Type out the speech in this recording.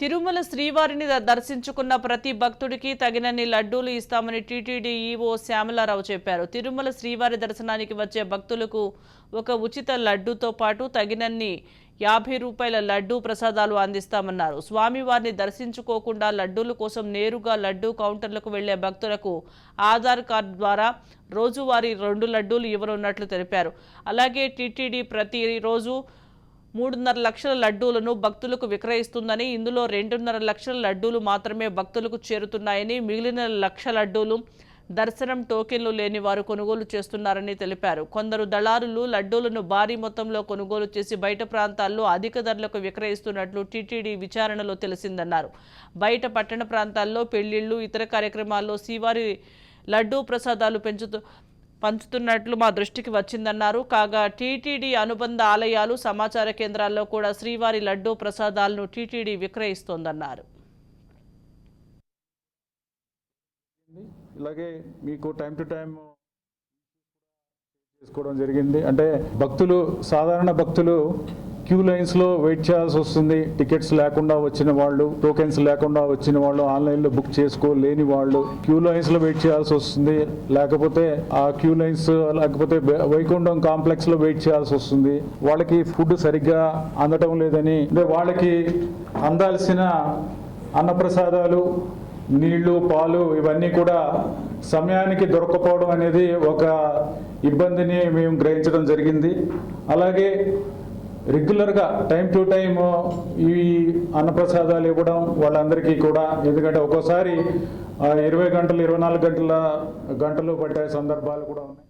తిరుమల శ్రీవారిని దర్శించుకున్న ప్రతి భక్తుడికి తగినన్ని లడ్డూలు ఇస్తామని టీటీడీ ఈవో శ్యామలారావు చెప్పారు. తిరుమల శ్రీవారి దర్శనానికి వచ్చే భక్తులకు ఒక ఉచిత లడ్డూతో పాటు తగినన్ని యాభై రూపాయల లడ్డూ ప్రసాదాలు అందిస్తామన్నారు. స్వామివారిని దర్శించుకోకుండా లడ్డూల కోసం నేరుగా లడ్డూ కౌంటర్లకు వెళ్ళే భక్తులకు ఆధార్ కార్డు ద్వారా రోజువారీ రెండు లడ్డూలు ఇవ్వనున్నట్లు తెలిపారు. అలాగే టీటీడీ ప్రతిరోజు మూడున్నర లక్షల లడ్డూలను భక్తులకు విక్రయిస్తుందని ఇందులో రెండున్నర లక్షల లడ్డూలు మాత్రమే భక్తులకు చేరుతున్నాయని మిగిలిన లక్ష లడ్డూలు దర్శనం టోకెన్లు లేని వారు కొనుగోలు చేస్తున్నారని తెలిపారు. కొందరు దళారులు లడ్డూలను భారీ మొత్తంలో కొనుగోలు చేసి బయట ప్రాంతాల్లో అధిక ధరలకు విక్రయిస్తున్నట్లు టీటీడీ విచారణలో తెలిసిందన్నారు. బయట పట్టణ ప్రాంతాల్లో పెళ్ళిళ్ళు ఇతర కార్యక్రమాల్లో శ్రీవారి లడ్డూ ప్రసాదాలు పెంచుతూ పంచుతున్నట్లు మా దృష్టికి వచ్చిందన్నారు. కాగా టీటీడీ అనుబంధ ఆలయాలు సమాచార కేంద్రాల్లో కూడా శ్రీవారి లడ్డూ ప్రసాదాలను టీటీడీ విక్రయిస్తోందన్నారు. ఇలాగే మీకు టైం టు టైం చేసుకోవడం జరిగింది. అంటే భక్తులు సాధారణ భక్తులు క్యూ లైన్స్లో వెయిట్ చేయాల్సి వస్తుంది. టికెట్స్ లేకుండా వచ్చిన వాళ్ళు టోకెన్స్ లేకుండా వచ్చిన వాళ్ళు ఆన్లైన్లో బుక్ చేసుకోలేని వాళ్ళు క్యూ లైన్స్లో వెయిట్ చేయాల్సి వస్తుంది. లేకపోతే ఆ క్యూ లైన్స్ లేకపోతే వైకుంఠం కాంప్లెక్స్లో వెయిట్ చేయాల్సి వస్తుంది. వాళ్ళకి ఫుడ్ సరిగ్గా అందటం లేదని అంటే వాళ్ళకి అందాల్సిన అన్నప్రసాదాలు నీళ్ళు పాలు ఇవన్నీ కూడా సమయానికి దొరకపోవడం అనేది ఒక ఇబ్బందిని మేము గ్రహించడం జరిగింది. అలాగే రెగ్యులర్గా టైం టు టైం ఈ అన్నప్రసాదాలు ఇవ్వడం వాళ్ళందరికీ కూడా. ఎందుకంటే ఒక్కోసారి ఇరవై గంటలు ఇరవై నాలుగు గంటల గంటలు పట్టే సందర్భాలు కూడా ఉన్నాయి.